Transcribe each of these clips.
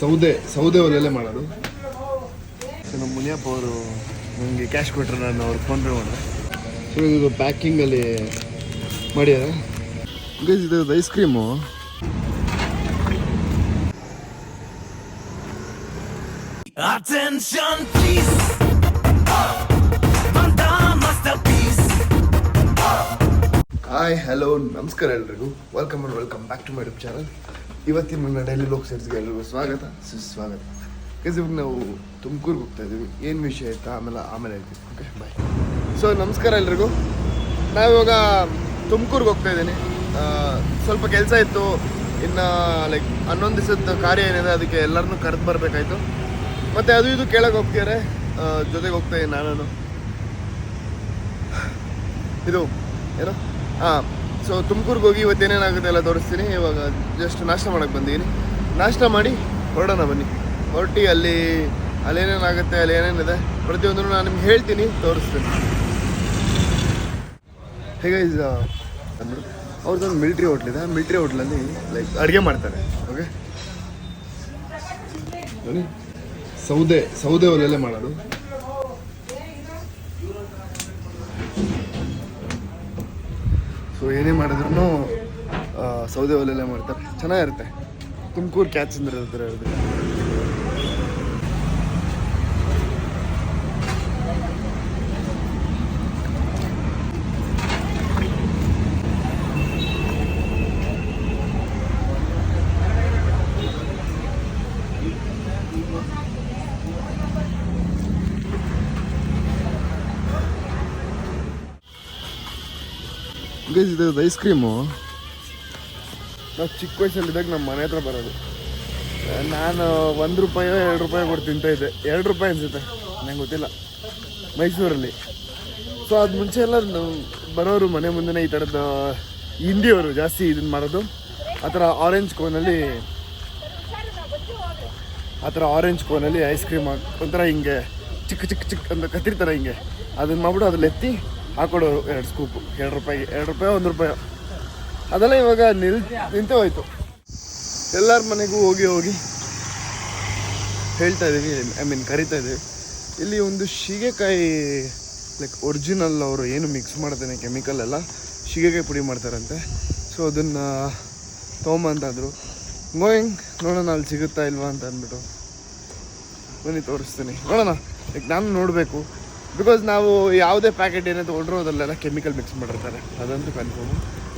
ಸೌದೆ ಸೌದೆ ಒಲೆಯಲ್ಲೇ ಮಾಡೋದು. ಸೊ ನಮ್ಮ ಮುನಿಯಪ್ಪ ಅವರು ನನಗೆ ಕ್ಯಾಶ್ ಕೊಟ್ಟರೆ ನಾನು ಅವ್ರು ಫೋನ್ ಪೇ ಮಾಡಿದೆ ಸೊ ಇದು ಪ್ಯಾಕಿಂಗಲ್ಲಿ ಮಾಡ್ಯಾರ ಇದು ice cream Attention please. Hi hello ನಮಸ್ಕಾರ ಎಲ್ರಿಗೂ. Welcome and welcome back to my YouTube channel ಇವತ್ತಿನ ನನ್ನ ಡೈಲಿ ಲೋಕ್ ಸೆಟ್ಸ್ಗೆ ಎಲ್ರಿಗೂ ಸ್ವಾಗತ, ಸುಸ್ವಾಗತ. ಗೈಸ್ ಇವಾಗ ನಾವು ತುಮಕೂರಿಗೆ ಹೋಗ್ತಾ ಇದ್ದೀವಿ. ಏನು ವಿಷಯ ಆಯ್ತಾ? ಆಮೇಲೆ ಆಮೇಲೆ ಹೇಳ್ತೀವಿ ಓಕೆ ಬಾಯ್ ಸೊ ನಮಸ್ಕಾರ ಎಲ್ರಿಗೂ. ನಾವಿವಾಗ ತುಮಕೂರಿಗೆ ಹೋಗ್ತಾ ಇದ್ದೀನಿ. ಸ್ವಲ್ಪ ಕೆಲಸ ಇತ್ತು. ಇನ್ನು ಲೈಕ್ ಹನ್ನೊಂದು ದಿವಸದ ಕಾರ್ಯ ಏನಿದೆ, ಅದಕ್ಕೆ ಎಲ್ಲರನ್ನೂ ಕರೆದು ಬರಬೇಕಾಯ್ತು. ಮತ್ತು ಅದು ಇದು ಕೇಳೋಕೆ ಹೋಗ್ತಿದ್ದಾರೆ ಜೊತೆಗೆ ಹೋಗ್ತಾ ಇದ್ದೀನಿ ನಾನು ಇದು, ಏನೋ? ಹಾಂ ಸೊ ತುಮಕೂರಿಗೆ ಹೋಗಿ ಇವತ್ತು ಏನೇನಾಗುತ್ತೆ ಎಲ್ಲ ತೋರಿಸ್ತೀನಿ. ಇವಾಗ ಜಸ್ಟ್ ನಾಷ್ಟ ಮಾಡೋಕ್ಕೆ ಬಂದಿದ್ದೀನಿ ನಾಷ್ಟ ಮಾಡಿ ಹೊರಡೋಣ ಬನ್ನಿ. ಹೊರಟಿ ಅಲ್ಲಿ ಅಲ್ಲೇನೇನಾಗುತ್ತೆ ಅಲ್ಲಿ ಏನೇನಿದೆ ಪ್ರತಿಯೊಂದನ್ನು ನಾನು ನಿಮ್ಗೆ ಹೇಳ್ತೀನಿ, ತೋರಿಸ್ತೀನಿ. ಹೇಗೆ ಅಂದರು ಅವ್ರದ್ದೊಂದು ಮಿಲ್ಟ್ರಿ ಹೋಟ್ಲಿದೆ ಆ ಮಿಲ್ಟ್ರಿ ಹೋಟ್ಲಲ್ಲಿ ಲೈಕ್ ಅಡುಗೆ ಮಾಡ್ತಾರೆ. ಓಕೆ ಸೌದೆ ಸೌದೆ ಒಲೆಯಲ್ಲೇ ಮಾಡೋದು. ಏನೇ ಮಾಡಿದ್ರು ಸೌದೆ ಒಲೆಯಲ್ಲೇ ಮಾಡ್ತಾರೆ. ಚೆನ್ನಾಗಿರುತ್ತೆ. ತುಮಕೂರು ಕ್ಯಾಚ್ ಅಂದ್ರೆ ಅದು ಗೈಸ್, ಇದು ಐಸ್ ಕ್ರೀಮು. ನಾವು ಚಿಕ್ಕ ವಯಸ್ಸಲ್ಲಿದ್ದಾಗ ನಮ್ಮ ಮನೆ ಹತ್ರ ಬರೋದು. ನಾನು ಒಂದು ರೂಪಾಯಿ, ಎರಡು ರೂಪಾಯಿ ಕೊಟ್ಟು ತಿಂತಾಯಿದ್ದೆ ಎರಡು ರೂಪಾಯಿ ಅನಿಸುತ್ತೆ. ನಂಗೆ ಗೊತ್ತಿಲ್ಲ. ಮೈಸೂರಲ್ಲಿ. ಸೊ ಅದು ಮುಂಚೆ ಎಲ್ಲ ಬರೋರು ಮನೆ ಮುಂದೆನೇ ಈ ಥರದ್ದು ಹಿಂದಿಯವರು ಜಾಸ್ತಿ ಇದನ್ನು ಮಾಡೋದು. ಆ ಥರ ಆರೆಂಜ್ ಕೋನಲ್ಲಿ ಆ ಥರ ಆರೆಂಜ್ ಕೋನಲ್ಲಿ ಐಸ್ ಕ್ರೀಮ್ ಒಂಥರ ಹಿಂಗೆ ಚಿಕ್ಕ ಚಿಕ್ಕ ಚಿಕ್ಕ ಅಂತ ಕತ್ತಿರ್ತಾರೆ ಹಿಂಗೆ. ಅದನ್ನು ಮಾಡ್ಬಿಟ್ಟು ಅದ್ರಲ್ಲಿ ಎತ್ತಿ ಹಾಕೊಡೋರು ಎರಡು ಸ್ಕೂಪ್ ಎರಡು ರೂಪಾಯಿ ಎರಡು ರೂಪಾಯಿ, ಒಂದು ರೂಪಾಯಿ. ಅದೆಲ್ಲ ಇವಾಗ ನಿಲ್, ನಿಂತೇ ಹೋಯ್ತು. ಎಲ್ಲರ ಮನೆಗೂ ಹೋಗಿ ಹೋಗಿ ಹೇಳ್ತಾ ಇದ್ದೀವಿ ಐ ಮೀನ್ ಕರಿತಾ ಇದ್ದೀವಿ ಇಲ್ಲಿ ಒಂದು ಶೀಗೆಕಾಯಿ ಲೈಕ್ ಒರಿಜಿನಲ್ ಅವರು ಏನು ಮಿಕ್ಸ್ ಮಾಡ್ತಾನೆ ಕೆಮಿಕಲ್ ಎಲ್ಲ, ಶೀಗೆಕಾಯಿ ಪುಡಿ ಮಾಡ್ತಾರಂತೆ. ಸೊ ಅದನ್ನು ತೊಗೊಂಬಂತಂದರು ಗೋಯಿಂಗ್ ನೋಡೋಣ ಅಲ್ಲಿ ಸಿಗುತ್ತಾ ಇಲ್ವಾ ಅಂತ ಅಂದ್ಬಿಟ್ಟು. ಬನ್ನಿ ತೋರಿಸ್ತೀನಿ. ನೋಡೋಣ. ಲೈಕ್ ನಾನು ನೋಡಬೇಕು. ಬಿಕಾಸ್ ನಾವು ಯಾವುದೇ ಪ್ಯಾಕೆಟ್ ಏನೇ ತೊಗೊಂಡ್ರು ಅದರಲ್ಲೆಲ್ಲ ಕೆಮಿಕಲ್ ಮಿಕ್ಸ್ ಮಾಡಿರ್ತಾರೆ. ಅದಂತೂ ಕನ್ಫರ್ಮ್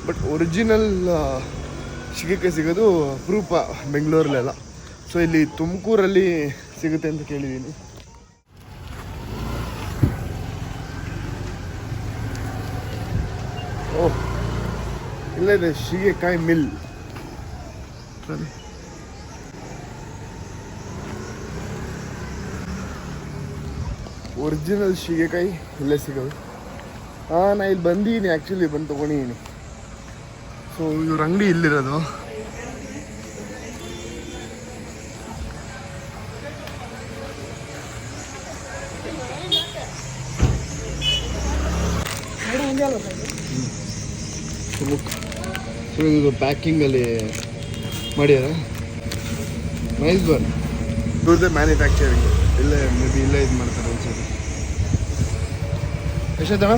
ಬಟ್ ಒರಿಜಿನಲ್ ಸಿಗೋಕ್ಕೆ ಸಿಗೋದು ಅಪರೂಪ ಬೆಂಗಳೂರಲ್ಲೆಲ್ಲ. ಸೊ ಇಲ್ಲಿ ತುಮಕೂರಲ್ಲಿ ಸಿಗುತ್ತೆ ಅಂತ ಕೇಳಿದ್ದೀನಿ. ಓಹ್ ಇಲ್ಲ ಇದೆ ಶಿಗೆಕಾಯಿ ಮಿಲ್ ಬನ್ನಿ. ಒರಿಜಿನಲ್ ಶೀಗೆಕಾಯಿ ಇಲ್ಲೇ ಸಿಗೋದು. ಹಾಂ ನಾ ಇಲ್ಲಿ ಬಂದಿದ್ದೀನಿ ಆ್ಯಕ್ಚುಲಿ ಬಂದು ತೊಗೊಂಡಿದ್ದೀನಿ ಸೊ ಇವ್ರ ಅಂಗಡಿ ಇಲ್ಲಿರೋದು. ಇದು ಪ್ಯಾಕಿಂಗಲ್ಲಿ ಮಾಡ್ಯಾರ ಬನ್ ದ ಮ್ಯಾನುಫ್ಯಾಕ್ಚರಿಂಗ್ ಇಲ್ಲೇ ಮೇ ಬಿ ಇಲ್ಲೇ ಇದು ಮಾಡ್ತಾರೆ. ಎಷ್ಟೈತಣ್ಣ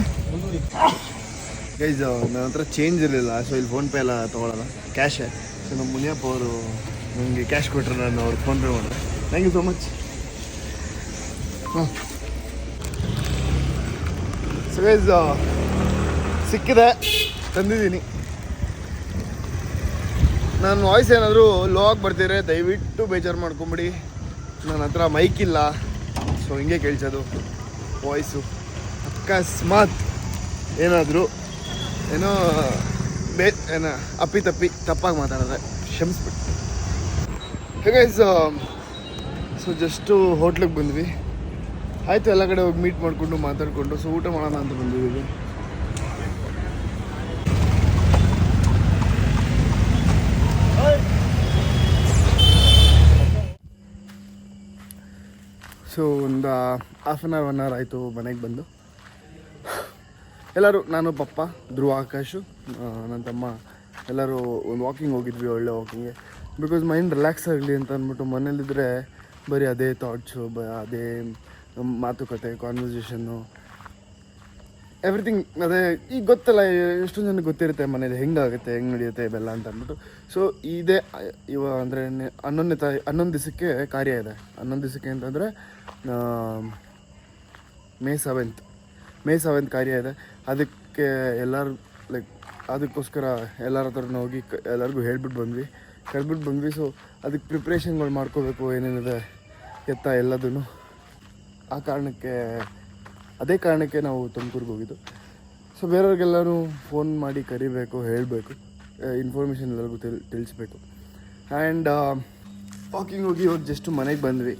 ಗೈಸ್ ನನ್ನ ಹತ್ರ ಚೇಂಜ್ ಇರಲಿಲ್ಲ ಸೊ ಇಲ್ಲಿ ಫೋನ್ಪೇ ಎಲ್ಲ ತೊಗೊಳಲ್ಲ. ಕ್ಯಾಶೇ ಸೊ ನಮ್ಮ ಮುನಿಯಪ್ಪ ಅವರು ನನಗೆ ಕ್ಯಾಶ್ ಕೊಟ್ಟರು ನಾನು ಅವ್ರಿಗೆ ಫೋನ್ಪೇ ಮಾಡಿದೆ. ಥ್ಯಾಂಕ್ ಯು ಸೊ ಮಚ್ ಹಾಂ ಸೊ ಸಿಕ್ಕಿದೆ, ತಂದಿದ್ದೀನಿ. ನನ್ನ ವಾಯ್ಸ್ ಏನಾದರೂ ಲೋ ಆಗಿ ಬರ್ತಿದ್ರೆ ದಯವಿಟ್ಟು ಬೇಜಾರು ಮಾಡ್ಕೊಂಬಿಡಿ. ನನ್ನ ಹತ್ರ ಮೈಕ್ ಇಲ್ಲ ಸೊ ಹಿಂಗೆ ಕೇಳಿಸೋದು. ವಾಯ್ಸು ಅಕಸ್ಮಾತ್ ಏನಾದರೂ ಏನೋ ಬೇ ಏನ ಅಪ್ಪಿ ತಪ್ಪಿ ತಪ್ಪಾಗಿ ಮಾತಾಡಿದ್ರೆ ಕ್ಷಮಿಸ್ಬಿಟ್ಟು. ಹೇಗೈಸ್ ಸೊ ಜಸ್ಟು ಹೋಟ್ಲಿಗೆ ಬಂದ್ವಿ. ಆಯಿತು, ಎಲ್ಲ ಕಡೆ ಹೋಗಿ ಮೀಟ್ ಮಾಡಿಕೊಂಡು ಮಾತಾಡಿಕೊಂಡು ಸೊ ಊಟ ಮಾಡೋಣ ಅಂತ ಬಂದಿದ್ದೀವಿ ಸೊ ಒಂದು half an hour one hour ಆಯಿತು ಮನೆಗೆ ಬಂದು. ಎಲ್ಲರೂ, ನಾನು ಪಪ್ಪ, ಧ್ರುವ, ಆಕಾಶು ನನ್ನ ತಮ್ಮ, ಎಲ್ಲರೂ ಒಂದು ವಾಕಿಂಗ್ ಹೋಗಿದ್ವಿ, ಒಳ್ಳೆ ವಾಕಿಂಗ್ಗೆ ಬಿಕಾಸ್ ಮೈಂಡ್ ರಿಲ್ಯಾಕ್ಸ್ ಆಗಲಿ ಅಂತ ಅಂದ್ಬಿಟ್ಟು ಮನೇಲಿದ್ದರೆ ಬರೀ ಅದೇ ಥಾಟ್ಸು ಬ, ಅದೇ ಮಾತುಕತೆ ಕಾನ್ವರ್ಸೇಷನ್ನು ಎವ್ರಿಥಿಂಗ್ ಅದೇ, ಈಗ ಗೊತ್ತಲ್ಲ, ಎಷ್ಟೊಂದು ಜನಕ್ಕೆ ಗೊತ್ತಿರುತ್ತೆ, ಮನೇಲಿ ಹೆಂಗಾಗುತ್ತೆ, ಹೆಂಗೆ ನಡೆಯುತ್ತೆ ಇವೆಲ್ಲ ಅಂತ ಅಂದ್ಬಿಟ್ಟು. ಸೊ ಇದೇ, ಇವ ಅಂದರೆ ಹನ್ನೊಂದನೇ ತಾರೀ, ಹನ್ನೊಂದು ದಿವಸಕ್ಕೆ ಕಾರ್ಯ ಇದೆ. ಹನ್ನೊಂದು ದಿವಸಕ್ಕೆ ಅಂತಂದರೆ ಮೇ ಸೆವೆಂತ್ ಮೇ ಸೆವೆಂತ್ ಕಾರ್ಯ ಇದೆ. ಅದಕ್ಕೆ ಎಲ್ಲರೂ ಲೈಕ್ ಅದಕ್ಕೋಸ್ಕರ ಎಲ್ಲರ ಹತ್ರನೂ ಹೋಗಿ ಕ- ಎಲ್ಲರಿಗೂ ಹೇಳ್ಬಿಟ್ಟು ಬಂದ್ವಿ. ಕರ್ಬಿಟ್ಟು ಬಂದ್ವಿ ಸೊ ಅದಕ್ಕೆ ಪ್ರಿಪ್ರೇಷನ್ಗಳು ಮಾಡ್ಕೋಬೇಕು, ಏನೇನಿದೆ, ಎತ್ತ ಎಲ್ಲದೂ ಆ ಕಾರಣಕ್ಕೆ, ಅದೇ ಕಾರಣಕ್ಕೆ ನಾವು ತುಮಕೂರಿಗೆ ಹೋಗಿದ್ದು. ಸೊ ಬೇರೆಯವ್ರಿಗೆಲ್ಲರೂ ಫೋನ್ ಮಾಡಿ ಕರಿಬೇಕು, ಹೇಳಬೇಕು ಇನ್ಫಾರ್ಮೇಷನ್ ಎಲ್ಲರಿಗೂ ತಿಳಿ, ತಿಳಿಸ್ಬೇಕು. ಆ್ಯಂಡ್ ವಾಕಿಂಗ್ ಹೋಗಿ ಇವಾಗ ಜಸ್ಟ್ ಮನೆಗೆ ಬಂದ್ವಿ.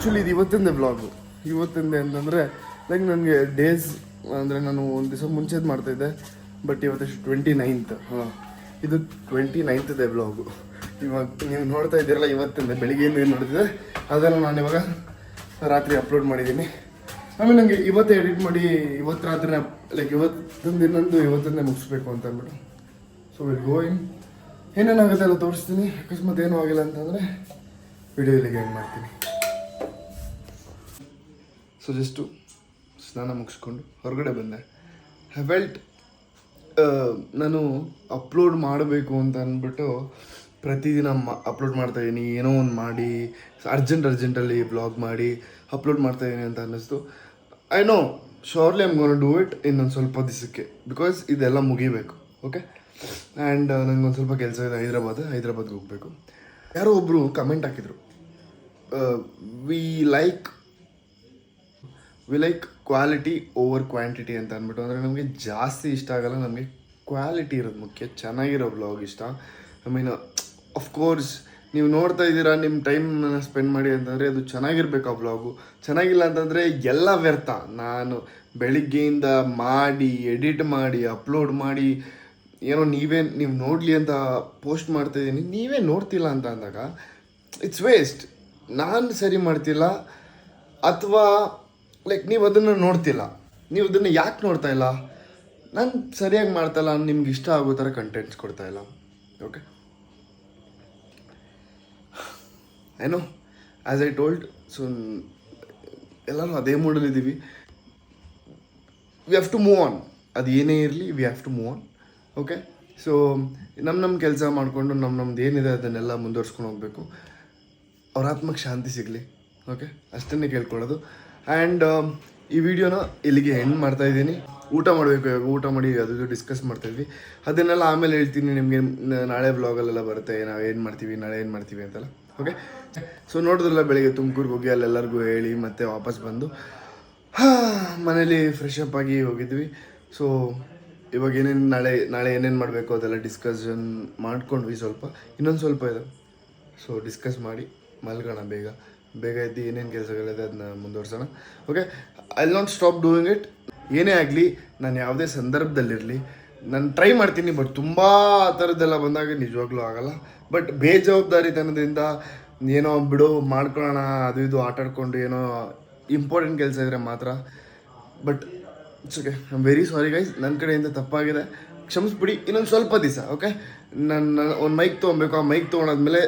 ಆ್ಯಕ್ಚುಲಿ ಇದು ಇವತ್ತಿಂದೇ ವ್ಲಾಗು ಇವತ್ತಿಂದೇ ಅಂತಂದರೆ ಲೈಕ್ ನನಗೆ ಡೇಸ್ ಅಂದರೆ ನಾನು ಒಂದು ದಿವಸ ಮುಂಚೆದು ಮಾಡ್ತಾಯಿದ್ದೆ ಬಟ್ ಇವತ್ತು ಟ್ವೆಂಟಿ ನೈನ್ತ್ ಹಾಂ. ಇದು ಟ್ವೆಂಟಿ ನೈನ್ತದೆ ಬ್ಲಾಗು ಇವಾಗ ನೀವು ನೋಡ್ತಾ ಇದ್ದೀರಲ್ಲ ಇವತ್ತಿಂದ ಬೆಳಿಗ್ಗೆಯಿಂದ ಏನು ನೋಡ್ತಿದ್ದೆ ಅದನ್ನು ನಾನು ಇವಾಗ ರಾತ್ರಿ ಅಪ್ಲೋಡ್ ಮಾಡಿದ್ದೀನಿ. ಆಮೇಲೆ ನನಗೆ ಇವತ್ತೇ ಎಡಿಟ್ ಮಾಡಿ, ಇವತ್ತು ರಾತ್ರಿ ಲೈಕ್ ಇವತ್ತೊಂದು ಇನ್ನೊಂದು ಇವತ್ತನ್ನೇ ಮುಗಿಸ್ಬೇಕು ಅಂತ ಅಂದ್ಬಿಟ್ಟು. ಸೊ ವಿಲ್ ಗೋಯಿಂಗ್ ಏನೇನಾಗುತ್ತೆ ಎಲ್ಲ ತೋರಿಸ್ತೀನಿ. ಅಕಸ್ಮಾತ್ ಏನೂ ಆಗಿಲ್ಲ ಅಂತಂದರೆ ವಿಡಿಯೋ ಇಲ್ಲಿಗೆ ಮಾಡ್ತೀನಿ. ಸೊ ಜಸ್ಟು ಸ್ನಾನ ಮುಗಿಸ್ಕೊಂಡು ಹೊರಗಡೆ ಬಂದೆ. ಐ ವೆಲ್ಟ್ ನಾನು ಅಪ್ಲೋಡ್ ಮಾಡಬೇಕು ಅಂತ ಅಂದ್ಬಿಟ್ಟು ಪ್ರತಿದಿನ ಮ ಅಪ್ಲೋಡ್ ಮಾಡ್ತಾಯಿದ್ದೀನಿ ಏನೋ ಒಂದು ಮಾಡಿ ಅರ್ಜೆಂಟ್ ಅರ್ಜೆಂಟಲ್ಲಿ ಬ್ಲಾಗ್ ಮಾಡಿ ಅಪ್ಲೋಡ್ ಮಾಡ್ತಾಯಿದ್ದೀನಿ ಅಂತ ಅನ್ನಿಸ್ತು. I know surely I'm gonna do it ಇನ್ನೊಂದು ಸ್ವಲ್ಪ ದಿವಸಕ್ಕೆ ಬಿಕಾಸ್ ಇದೆಲ್ಲ ಮುಗಿಬೇಕು ಓಕೆ ಆ್ಯಂಡ್ ನನಗೊಂದು ಸ್ವಲ್ಪ ಕೆಲಸ ಇದೆ ಹೈದ್ರಾಬಾದ್, ಹೈದ್ರಾಬಾದ್ಗೆ ಹೋಗಬೇಕು. ಯಾರೋ ಒಬ್ಬರು ಕಮೆಂಟ್ ಹಾಕಿದರು. We like we like quality over quantity ಅಂತ ಅಂದ್ಬಿಟ್ಟು ಅಂದರೆ ನಮಗೆ ಜಾಸ್ತಿ ಇಷ್ಟ ಆಗಲ್ಲ, ನಮಗೆ ಕ್ವಾಲಿಟಿ ಇರೋದು ಮುಖ್ಯ. ಚೆನ್ನಾಗಿರೋ ಬ್ಲಾಗ್ ಇಷ್ಟ. ಐ ಮೀನ್ ಅಫ್ಕೋರ್ಸ್ ನೀವು ನೋಡ್ತಾ ಇದ್ದೀರಾ ನಿಮ್ಮ ಟೈಮ್ ಸ್ಪೆಂಡ್ ಮಾಡಿ ಅಂತಂದರೆ ಅದು ಚೆನ್ನಾಗಿರ್ಬೇಕು ಆ ಬ್ಲಾಗು ಚೆನ್ನಾಗಿಲ್ಲ ಅಂತಂದರೆ ಎಲ್ಲ ವ್ಯರ್ಥ. ನಾನು ಬೆಳಿಗ್ಗೆಯಿಂದ ಮಾಡಿ ಎಡಿಟ್ ಮಾಡಿ ಅಪ್ಲೋಡ್ ಮಾಡಿ, ಏನೋ ನೀವೇ, ನೀವು ನೋಡಲಿ ಅಂತ ಪೋಸ್ಟ್ ಮಾಡ್ತಾಯಿದ್ದೀನಿ ನೀವೇ ನೋಡ್ತಿಲ್ಲ ಅಂತ ಅಂದಾಗ ಇಟ್ಸ್ ವೇಸ್ಟ್ ನಾನು ಸರಿ ಮಾಡ್ತಿಲ್ಲ, ಅಥವಾ ಲೈಕ್ ನೀವು ಅದನ್ನು ನೋಡ್ತಿಲ್ಲ. ನೀವು ಅದನ್ನು ಯಾಕೆ ನೋಡ್ತಾ ಇಲ್ಲ? ನಾನು ಸರಿಯಾಗಿ ಮಾಡ್ತಾ ಇಲ್ಲ, ನಿಮ್ಗೆ ಇಷ್ಟ ಆಗೋ ಥರ ಕಂಟೆಂಟ್ಸ್ ಕೊಡ್ತಾ ಇಲ್ಲ. ಓಕೆ ಏನೋ ಆ್ಯಸ್ ಐ ಟೋಲ್ಡ್ ಸೊ ಎಲ್ಲರೂ ಅದೇ ಮೂಡಲ್ಲಿದ್ದೀವಿ we have to move on ಅದು ಏನೇ ಇರಲಿ we have to move on okay so ನಮ್ಮ ನಮ್ಮ ಕೆಲಸ ಮಾಡಿಕೊಂಡು ನಮ್ಮ ನಮ್ದು ಏನಿದೆ ಅದನ್ನೆಲ್ಲ ಮುಂದುವರ್ಸ್ಕೊಂಡು ಹೋಗಬೇಕು. ಅವ್ರ ಆತ್ಮಕ್ಕೆ ಶಾಂತಿ ಸಿಗಲಿ. ಓಕೆ ಅಷ್ಟನ್ನೇ ಕೇಳ್ಕೊಳ್ಳೋದು. ಆ್ಯಂಡ್ ಈ ವಿಡಿಯೋನ ಇಲ್ಲಿಗೆ ಎಂಡ್ ಮಾಡ್ತಾ ಇದ್ದೀನಿ. ಊಟ ಮಾಡಬೇಕು, ಇವಾಗ ಊಟ ಮಾಡಿ ಅದು ಡಿಸ್ಕಸ್ ಮಾಡ್ತಾಯಿದ್ವಿ ಅದನ್ನೆಲ್ಲ ಆಮೇಲೆ ಹೇಳ್ತೀನಿ, ನಿಮಗೆ ನಾಳೆ ಬ್ಲಾಗಲ್ಲೆಲ್ಲ ಬರುತ್ತೆ, ನಾವು ಏನು ಮಾಡ್ತೀವಿ, ನಾಳೆ ಏನು ಮಾಡ್ತೀವಿ ಅಂತೆಲ್ಲ. ಓಕೆ ಸೊ ನೋಡಿದ್ರಲ್ಲ ಬೆಳಿಗ್ಗೆ ತುಮಕೂರಿಗೆ ಹೋಗಿ, ಅಲ್ಲೆಲ್ಲರಿಗೂ ಹೇಳಿ ಮತ್ತೆ ವಾಪಸ್ ಬಂದು. ಮನೇಲಿ ಫ್ರೆಶ್ ಅಪ್ ಆಗಿ ಹೋಗಿದ್ವಿ. ಸೊ ಇವಾಗ ಏನೇನು ನಾಳೆ ನಾಳೆ ಏನೇನು ಮಾಡಬೇಕು ಅದೆಲ್ಲ ಡಿಸ್ಕಷನ್ ಮಾಡ್ಕೊಂಡ್ವಿ ಸ್ವಲ್ಪ. ಇನ್ನೊಂದು ಸ್ವಲ್ಪ ಇದೆ. ಸೊ ಡಿಸ್ಕಸ್ ಮಾಡಿ ಮಲ್ಗೋಣ ಬೇಗ. ಬೇಗ ಎದ್ದು ಏನೇನು ಕೆಲಸಗಳಿದೆ ಅದನ್ನ ಮುಂದುವರ್ಸೋಣ. Okay I not stop doing it ಏನೇ ಆಗಲಿ, ನಾನು ಯಾವುದೇ ಸಂದರ್ಭದಲ್ಲಿರಲಿ, ನಾನು ಟ್ರೈ ಮಾಡ್ತೀನಿ ಬಟ್ ತುಂಬ ಆ ಥರದ್ದೆಲ್ಲ ಬಂದಾಗ ನಿಜವಾಗ್ಲೂ ಆಗಲ್ಲ. ಬಟ್ ಬೇಜವಾಬ್ದಾರಿತನದಿಂದ ಏನೋ ಬಿಡು, ಮಾಡ್ಕೊಳ್ಳೋಣ, ಅದು ಇದು, ಆಟ ಆಡ್ಕೊಂಡು ಏನೋ ಇಂಪಾರ್ಟೆಂಟ್ ಕೆಲಸ ಇದ್ರೆ ಮಾತ್ರ. But it's okay I am very sorry guys ನನ್ನ ಕಡೆಯಿಂದ ತಪ್ಪಾಗಿದೆ. ಕ್ಷಮಿಸ್ಬಿಡಿ, ಇನ್ನೊಂದು ಸ್ವಲ್ಪ ದಿವಸ ಓಕೆ ನಾನು ಒಂದು ಮೈಕ್ ತೊಗೊಬೇಕು. ಆ ಮೈಕ್ ತೊಗೊಂಡಾದ್ಮೇಲೆ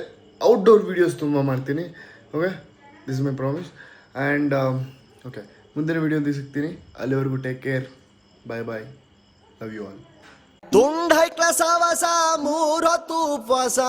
ಔಟ್ಡೋರ್ ವೀಡಿಯೋಸ್ ತುಂಬ ಮಾಡ್ತೀನಿ okay this my promise and okay ಮುಂದಿನ ವೀಡಿಯೋದಲ್ಲಿ ಸಿಗ್ತೀನಿ ಅಲ್ಲಿವರೆಗೂ take care bye bye love you all ತುಂಡ್ ಹೈಕ್ಲ ಸಾವಾಸ ಮೂರೊತ್ತು ಉಪವಾಸ